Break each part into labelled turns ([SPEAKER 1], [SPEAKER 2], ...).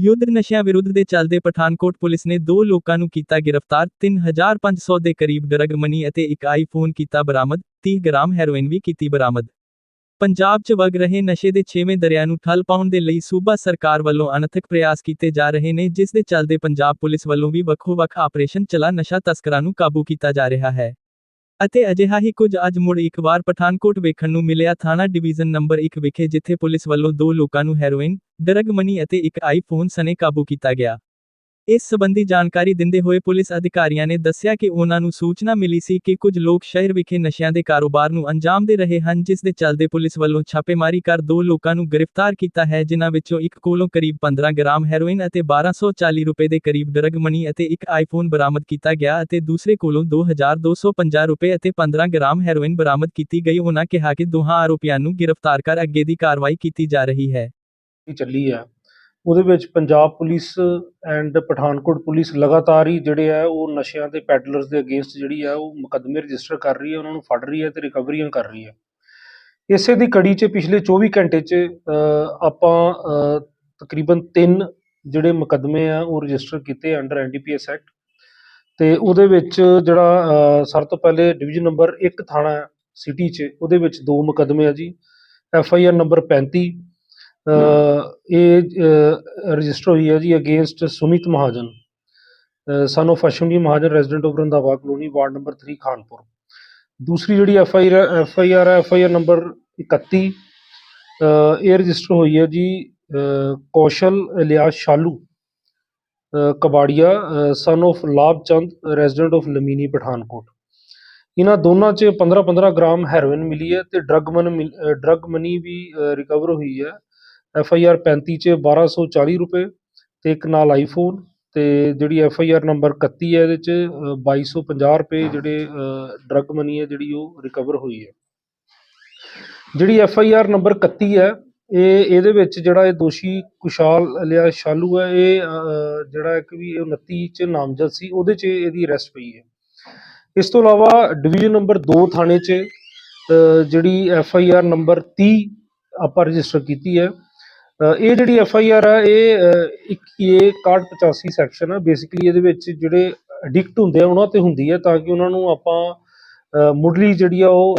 [SPEAKER 1] ਯੁੱਧ ਨਸ਼ਿਆਂ ਵਿਰੁੱਧ ਦੇ ਚੱਲਦੇ ਪਠਾਨਕੋਟ ਪੁਲਿਸ ਨੇ ਦੋ ਲੋਕਾਂ ਨੂੰ ਕੀਤਾ ਗ੍ਰਿਫਤਾਰ 3500 ਦੇ ਕਰੀਬ ਡਰਗ ਮਨੀ ਅਤੇ ਇੱਕ ਆਈਫੋਨ ਕੀਤਾ ਬਰਾਮਦ 30 ਗ੍ਰਾਮ ਹੈਰੋਇਨ ਵੀ ਕੀਤੀ ਬਰਾਮਦ। ਪੰਜਾਬ 'ਚ ਵਗ ਰਹੇ ਨਸ਼ੇ ਦੇ ਛੇਵੇਂ ਦਰਿਆ ਨੂੰ ਠੱਲ ਪਾਉਣ ਦੇ ਲਈ ਸੂਬਾ ਸਰਕਾਰ ਵੱਲੋਂ ਅਨਥਕ ਪ੍ਰਯਾਸ ਕੀਤੇ ਜਾ ਰਹੇ ਨੇ, ਜਿਸ ਦੇ ਚੱਲਦੇ ਪੰਜਾਬ ਪੁਲਿਸ ਵੱਲੋਂ ਵੀ ਵੱਖੋ-ਵੱਖ ਆਪਰੇਸ਼ਨ ਚਲਾ ਨਸ਼ਾ ਤਸਕਰਾਂ ਨੂੰ ਕਾਬੂ ਕੀਤਾ ਜਾ ਰਿਹਾ ਹੈ। ਅਤੇ ਅਜਿਹਾ ਹੀ ਕੁਝ ਅੱਜ ਮੁੜ ਇੱਕ ਵਾਰ ਪਠਾਨਕੋਟ ਵੇਖਣ ਨੂੰ ਮਿਲਿਆ ਥਾਣਾ ਡਿਵੀਜ਼ਨ ਨੰਬਰ 1 ਵਿਖੇ ਜਿੱਥੇ ਪੁਲਿਸ ਵੱਲੋਂ ਦੋ ਲੋਕਾਂ ਨੂੰ ਹੈਰੋਇਨ, ਡਰਗ ਮਨੀ ਅਤੇ ਇੱਕ ਆਈਫੋਨ ਸਣੇ ਕਾਬੂ ਕੀਤਾ ਗਿਆ। ਇਸ ਸਬੰਧੀ ਜਾਣਕਾਰੀ ਦਿੰਦੇ ਹੋਏ ਪੁਲਿਸ ਅਧਿਕਾਰੀਆਂ ਨੇ ਦੱਸਿਆ ਕਿ ਉਹਨਾਂ ਨੂੰ ਸੂਚਨਾ ਮਿਲੀ ਸੀ ਕਿ ਕੁਝ ਲੋਕ ਸ਼ਹਿਰ ਵਿਖੇ ਨਸ਼ਿਆਂ ਦੇ ਕਾਰੋਬਾਰ ਨੂੰ ਅੰਜਾਮ ਦੇ ਰਹੇ ਹਨ, ਜਿਸ ਦੇ ਚੱਲਦੇ ਪੁਲਿਸ ਵੱਲੋਂ ਛਾਪੇਮਾਰੀ ਕਰ ਦੋ ਲੋਕਾਂ ਨੂੰ ਗ੍ਰਿਫਤਾਰ ਕੀਤਾ ਹੈ, ਜਿਨ੍ਹਾਂ ਵਿੱਚੋਂ ਇੱਕ ਕੋਲੋਂ ਕਰੀਬ 15 ਗ੍ਰਾਮ ਹੈਰੋਇਨ ਅਤੇ 1240 ਰੁਪਏ ਦੇ ਕਰੀਬ ਡਰਗ ਮਨੀ ਅਤੇ ਇੱਕ ਆਈਫੋਨ ਬਰਾਮਦ ਕੀਤਾ ਗਿਆ ਅਤੇ ਦੂਸਰੇ ਕੋਲੋਂ 2250 ਰੁਪਏ ਅਤੇ 15 ਗ੍ਰਾਮ ਹੈਰੋਇਨ ਬਰਾਮਦ ਕੀਤੀ ਗਈ। ਉਹਨਾਂ ਕਿਹਾ ਕਿ ਦੋਹਾਂ ਆਰੋਪੀਆਂ ਨੂੰ ਗ੍ਰਿਫਤਾਰ ਕਰ ਅੱਗੇ ਦੀ ਕਾਰਵਾਈ ਕੀਤੀ ਜਾ ਰਹੀ ਹੈ।
[SPEAKER 2] ਚੱਲੀ ਹੈ ਉਹਦੇ ਵਿੱਚ Punjab police and Pathankot police ਲਗਾਤਾਰ ਹੀ ਜਿਹੜੇ ਆ ਉਹ ਨਸ਼ਿਆਂ ਦੇ ਪੈਡਲਰਸ ਦੇ ਅਗੇਂਸਟ ਜਿਹੜੀ ਆ ਉਹ ਮੁਕੱਦਮੇ ਰਜਿਸਟਰ ਕਰ ਰਹੀ ਹੈ ਉਹਨਾਂ ਨੂੰ ਫੜ ਰਹੀ ਹੈ ਤੇ ਰਿਕਵਰੀਆਂ ਕਰ ਰਹੀ ਹੈ ਇਸੇ ਦੀ ਕੜੀ 'ਚ ਪਿਛਲੇ 24 ਘੰਟੇ 'ਚ ਆਪਾਂ ਤਕਰੀਬਨ 3 ਜਿਹੜੇ ਮੁਕੱਦਮੇ ਆ ਉਹ ਰਜਿਸਟਰ ਕੀਤੇ ਅੰਡਰ ਐਨਡੀਪੀਐਸ ਐਕਟ ਤੇ ਉਹਦੇ ਵਿੱਚ ਜਿਹੜਾ ਸਭ ਤੋਂ ਪਹਿਲੇ ਡਿਵੀਜ਼ਨ ਨੰਬਰ 1 ਥਾਣਾ ਸਿਟੀ 'ਚ, ਉਹਦੇ ਵਿੱਚ ਦੋ ਮੁਕੱਦਮੇ ਆ ਜੀ। ਐਫ ਆਈ ਆਰ ਨੰਬਰ 35 ਇਹ ਰਜਿਸਟਰ ਹੋਈ ਹੈ ਜੀ against Sumit Mahajan son of Ashwani Mahajan resident of Randhawa colony ward number 3 Khanpur ਦੂਸਰੀ ਜਿਹੜੀ F I R F I R F I R number 31 ਅ, ਇਹ ਰਜਿਸਟਰ ਹੋਈ ਹੈ ਜੀ ਅ, ਕੌਸ਼ਲ ਇਲਿਆਸ ਸ਼ਾਲੂ ਅ, ਕਬਾੜੀਆ son of Labh Chand resident of Lamini Pathankot ਇਹਨਾਂ ਦੋਨਾਂ 'ਚ 15-15 ਗ੍ਰਾਮ ਹੈਰੋਇਨ ਮਿਲੀ ਹੈ ਤੇ ਡਰਗ ਮਨ ਡਰਗ ਮਨੀ ਵੀ ਰਿਕਵਰ ਹੋਈ ਹੈ ਐਫ ਆਈ ਆਰ 35 ਚ 1240 ਰੁਪਏ ਤੇ ਇੱਕ ਨਾਲ ਆਈਫੋਨ ਤੇ ਜਿਹੜੀ ਐਫ ਆਈ ਆਰ ਨੰਬਰ 31 ਹੈ ਇਹਦੇ ਚ ਅ, 2250 ਰੁਪਏ ਜਿਹੜੇ ਡਰਗ ਮਨੀ ਹੈ ਜਿਹੜੀ ਉਹ ਰਿਕਵਰ ਹੋਈ ਹੈ। ਜਿਹੜੀ ਐਫ ਆਈ ਆਰ ਨੰਬਰ 31 ਹੈ ਇਹ ਇਹਦੇ ਵਿੱਚ ਜਿਹੜਾ ਇਹ ਦੋਸ਼ੀ ਕੁਸ਼ਾਲ ਲਿਆ ਸ਼ਾਲੂ ਹੈ ਇਹ ਜਿਹੜਾ ਇੱਕ ਵੀ ਇਹ 29 ਚ ਨਾਮਜ਼ਦ ਸੀ ਉਹਦੇ ਚ ਇਹਦੀ ਅਰੈਸਟ ਪਈ ਹੈ। ਇਸ ਤੋਂ ਇਲਾਵਾ ਡਿਵੀਜ਼ਨ ਨੰਬਰ 2 ਥਾਣੇ 'ਚ ਜਿਹੜੀ ਐਫ ਆਈ ਆਰ ਨੰਬਰ 30 ਆਪਾਂ ਰਜਿਸਟਰ ਕੀਤੀ ਹੈ ਇਹ ਜਿਹੜੀ ਐਫ ਆਈ ਆਰ ਆ ਇਹ ਅ, ਇੱਕ ਏ 6185 ਸੈਕਸ਼ਨ ਆ। ਬੇਸਿਕਲੀ ਇਹਦੇ ਵਿੱਚ ਜਿਹੜੇ ਐਡਿਕਟ ਹੁੰਦੇ ਆ ਉਹਨਾਂ ਤੇ ਹੁੰਦੀ ਹੈ ਤਾਂ ਕਿ ਉਹਨਾਂ ਨੂੰ ਆਪਾਂ ਮੁੱਢਲੀ ਜਿਹੜੀ ਆ ਉਹ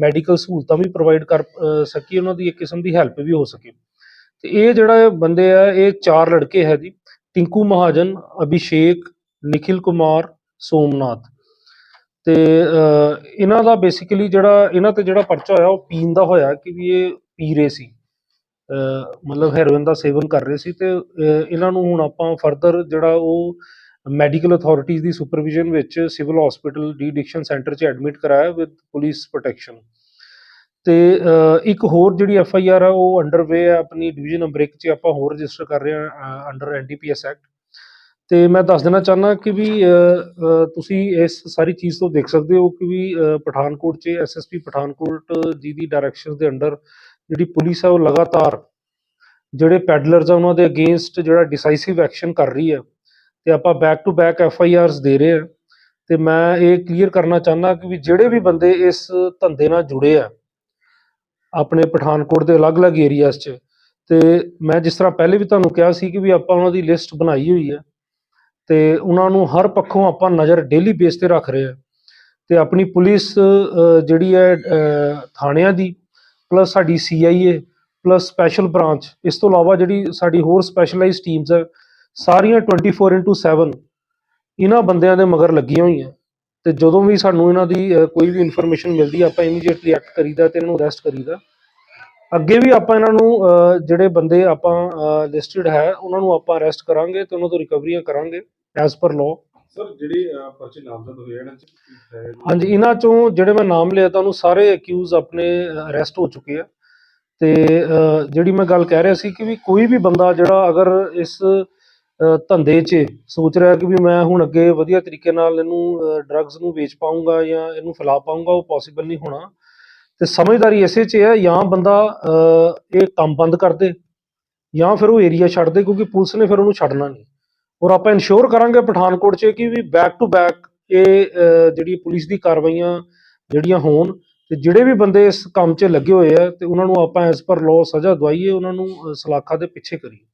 [SPEAKER 2] ਮੈਡੀਕਲ ਸਹੂਲਤਾਂ ਵੀ ਪ੍ਰੋਵਾਈਡ ਕਰ ਅ, ਸਕੀਏ ਉਹਨਾਂ ਦੀ ਇੱਕ ਕਿਸਮ ਦੀ ਹੈਲਪ ਵੀ ਹੋ ਸਕੇ। ਤੇ ਇਹ ਜਿਹੜਾ ਬੰਦੇ ਆ ਇਹ ਚਾਰ ਲੜਕੇ ਹੈ ਜੀ। ਟਿੰਕੂ ਮਹਾਜਨ ਅਭਿਸ਼ੇਕ ਨਿਖਿਲ ਕੁਮਾਰ ਸੋਮਨਾਥ। ਤੇ ਇਹਨਾਂ ਦਾ ਬੇਸਿਕਲੀ ਜਿਹੜਾ ਇਹਨਾਂ ਤੇ ਜਿਹੜਾ ਪਰਚਾ ਹੋਇਆ ਉਹ ਪੀਣ ਦਾ ਹੋਇਆ ਕਿ ਵੀ ਇਹ ਪੀ ਰਹੇ ਸੀ। ਮਤਲਬ ਹੈਰੋਇਨ ਦਾ ਸੇਵਨ ਕਰ ਰਹੇ ਸੀ ਤੇ ਇਹਨਾਂ ਨੂੰ ਹੁਣ ਆਪਾਂ ਫਰਦਰ ਜਿਹੜਾ ਉਹ ਮੈਡੀਕਲ ਅਥਾਰਟੀਜ਼ ਦੀ ਸੁਪਰਵਿਜ਼ਨ ਵਿੱਚ civil hospital de addiction centre 'ਚ ਐਡਮਿਟ ਕਰਾਇਆ ਵਿਦ ਪੁਲਿਸ ਪ੍ਰੋਟੈਕਸ਼ਨ ਤੇ ਇੱਕ ਹੋਰ ਜਿਹੜੀ ਐਫ ਆਈ ਆਰ ਆ, ਉਹ ਅੰਡਰਵੇ ਹੈ ਆਪਣੀ ਡਿਵੀਜ਼ਨ ਨੰਬਰ 1 'ਚ ਆਪਾਂ ਹੋਰ ਰਜਿਸਟਰ ਕਰ ਰਹੇ ਹਾਂ ਅੰਡਰ ਐਨਡੀਪੀਐਸ ਐਕਟ ਤੇ ਮੈਂ ਦੱਸ ਦੇਣਾ ਚਾਹੁੰਦਾ ਕਿ ਵੀ ਤੁਸੀਂ ਇਸ ਸਾਰੀ ਚੀਜ਼ ਤੋਂ ਦੇਖ ਸਕਦੇ ਹੋ ਕਿ ਵੀ ਪਠਾਨਕੋਟ 'ਚ ਐਸਐਸਪੀ ਪਠਾਨਕੋਟ ਜੀ ਦੀ ਡਾਇਰੈਕਸ਼ਨਸ ਦੇ ਅੰਡਰ ਜਿਹੜੀ ਪੁਲਿਸ ਆ ਉਹ ਲਗਾਤਾਰ ਜਿਹੜੇ ਪੈਡਲਰਸ ਆ ਉਹਨਾਂ ਦੇ ਅਗੇਂਸਟ ਜਿਹੜਾ ਡਿਸਾਈਸਿਵ ਐਕਸ਼ਨ ਕਰ ਰਹੀ ਹੈ ਤੇ ਆਪਾਂ back to back F I Rs ਦੇ ਰਹੇ ਹਾਂ ਤੇ ਮੈਂ ਇਹ ਕਲੀਅਰ ਕਰਨਾ ਚਾਹੁੰਦਾ ਕਿ ਵੀ ਜਿਹੜੇ ਵੀ ਬੰਦੇ ਇਸ ਧੰਦੇ ਨਾਲ ਜੁੜੇ ਆ, ਆਪਣੇ ਪਠਾਨਕੋਟ ਦੇ ਅਲੱਗ-ਅਲੱਗ ਏਰੀਆਜ਼ 'ਚ, ਤੇ ਮੈਂ ਜਿਸ ਤਰ੍ਹਾਂ ਪਹਿਲੇ ਵੀ ਤੁਹਾਨੂੰ ਕਿਹਾ ਸੀ ਕਿ ਵੀ ਆਪਾਂ ਉਹਨਾਂ ਦੀ ਲਿਸਟ ਬਣਾਈ ਹੋਈ ਹੈ ਤੇ ਉਹਨਾਂ ਨੂੰ ਹਰ ਪੱਖੋਂ ਆਪਾਂ ਨਜ਼ਰ ਡੇਲੀ ਬੇਸ ਤੇ ਰੱਖ ਰਹੇ ਹਾਂ ਤੇ ਆਪਣੀ ਪੁਲਿਸ ਜਿਹੜੀ ਹੈ ਥਾਣਿਆਂ ਦੀ ਪਲੱਸ ਸਾਡੀ ਸੀਆਈਏ ਪਲੱਸ ਸਪੈਸ਼ਲ ਬ੍ਰਾਂਚ ਇਸ ਤੋਂ ਇਲਾਵਾ ਜਿਹੜੀ ਸਾਡੀ ਹੋਰ ਸਪੈਸ਼ਲਾਈਜ਼ ਟੀਮਸ ਹੈ, ਸਾਰੀਆਂ 24/7 ਇਹਨਾਂ ਬੰਦਿਆਂ ਦੇ ਮਗਰ ਲੱਗੀਆਂ ਹੋਈਆਂ। ਤੇ ਜਦੋਂ ਵੀ ਸਾਨੂੰ ਇਹਨਾਂ ਦੀ ਕੋਈ ਵੀ ਇਨਫੋਰਮੇਸ਼ਨ ਮਿਲਦੀ ਆਪਾਂ ਇਮੀਡੀਏਟਲੀ ਐਕਟ ਕਰੀਦਾ ਤੇ ਇਹਨਾਂ ਨੂੰ ਅਰੈਸਟ ਕਰੀਦਾ। ਅੱਗੇ ਵੀ ਆਪਾਂ ਇਹਨਾਂ ਨੂੰ ਜਿਹੜੇ ਬੰਦੇ ਆਪਾਂ ਲਿਸਟਡ ਹੈ, ਉਹਨਾਂ ਨੂੰ ਆਪਾਂ ਅਰੈਸਟ ਕਰਾਂਗੇ ਤੇ ਉਹਨਾਂ ਤੋਂ ਰਿਕਵਰੀਆਂ ਕਰਾਂਗੇ ਐਜ਼ ਪਰ ਲਾਅ
[SPEAKER 3] ਸਰ, ਜਿਹੜੇ ਪਰਚੇ ਨਾਮਜ਼ਦ ਹੋਏ ਇਹਨਾਂ
[SPEAKER 2] ਹਾਂਜੀ, ਇਹਨਾਂ ਚੋਂ ਜਿਹੜੇ ਮੈਂ ਨਾਮ ਲਿਆ, ਤੁਹਾਨੂੰ ਸਾਰੇ ਅਕਿਊਜ਼ ਆਪਣੇ ਅਰੈਸਟ ਹੋ ਚੁੱਕੇ ਆ। ਤੇ ਜਿਹੜੀ ਮੈਂ ਗੱਲ ਕਹਿ ਰਿਹਾ ਸੀ ਕਿ ਵੀ ਕੋਈ ਵੀ ਬੰਦਾ ਜਿਹੜਾ ਅਗਰ ਇਸ ਧੰਦੇ 'ਚ ਸੋਚ ਰਿਹਾ ਕਿ ਵੀ ਮੈਂ ਹੁਣ ਅੱਗੇ ਵਧੀਆ ਤਰੀਕੇ ਨਾਲ ਇਹਨੂੰ ਡਰੱਗਸ ਨੂੰ ਵੇਚ ਪਾਉਂਗਾ ਜਾਂ ਇਹਨੂੰ ਫੈਲਾ ਪਾਉਂਗਾ ਉਹ ਪੋਸੀਬਲ ਨਹੀਂ ਹੋਣਾ। ਤੇ ਸਮਝਦਾਰੀ ਇਸੇ 'ਚ ਹੈ ਜਾਂ ਬੰਦਾ ਇਹ ਕੰਮ ਬੰਦ ਕਰ ਦੇ, ਜਾਂ ਫਿਰ ਉਹ ਏਰੀਆ ਛੱਡ ਦੇ, ਕਿਉਂਕਿ ਪੁਲਿਸ ਨੇ ਫਿਰ ਉਹਨੂੰ ਛੱਡਣਾ ਨਹੀਂ। ਔਰ ਆਪਾਂ ਇਨਸ਼ੋਰ ਕਰਾਂਗੇ ਪਠਾਨਕੋਟ 'ਚ ਕਿ ਵੀ ਬੈਕ ਟੂ ਬੈਕ ਇਹ ਜਿਹੜੀ ਪੁਲਿਸ ਦੀ ਕਾਰਵਾਈਆਂ ਜਿਹੜੀਆਂ ਹੋਣ ਤੇ ਜਿਹੜੇ ਵੀ ਬੰਦੇ ਇਸ ਕੰਮ 'ਚ ਲੱਗੇ ਹੋਏ ਆ ਤੇ ਉਹਨਾਂ ਨੂੰ ਆਪਾਂ ਐਸ ਪਰ ਲਾਅ ਸਜ਼ਾ ਦਵਾਈਏ, ਉਹਨਾਂ ਨੂੰ ਸਲਾਖਾਂ ਦੇ ਪਿੱਛੇ ਕਰੀਏ।